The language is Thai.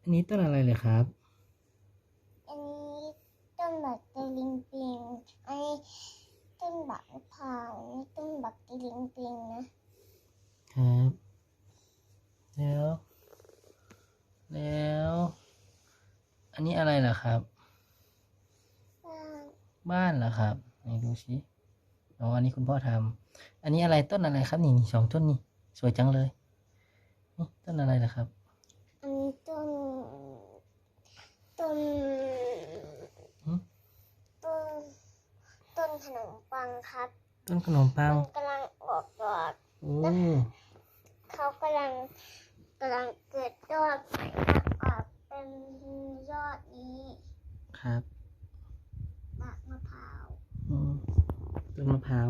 อันนี้ต้นอะไรเลยครับ อันนี้ต้นบักตะลิงปิง อันนี้ต้นบักมะพร้าวอันนี้ต้นบักตะลิงปิงนะ ครับ แล้ว แล้ว อันนี้อะไรล่ะครับว่างบ้านเหรอครับไหนดูสิอ๋ออันนี้คุณพ่อทำอันนี้อะไรต้นอะไรครับ นี่นี่สองต้นนี่สวยจังเลยนี่ต้นอะไรล่ะครับ ต้นต้นต้นขนมปังครับต้นขนมปังกำลังออกดอกโอ้เขากำลังกำลังเกิดยอดใหม่ออกเป็นยอดนี้ครับมะมะพร้าวต้นมะพร้าว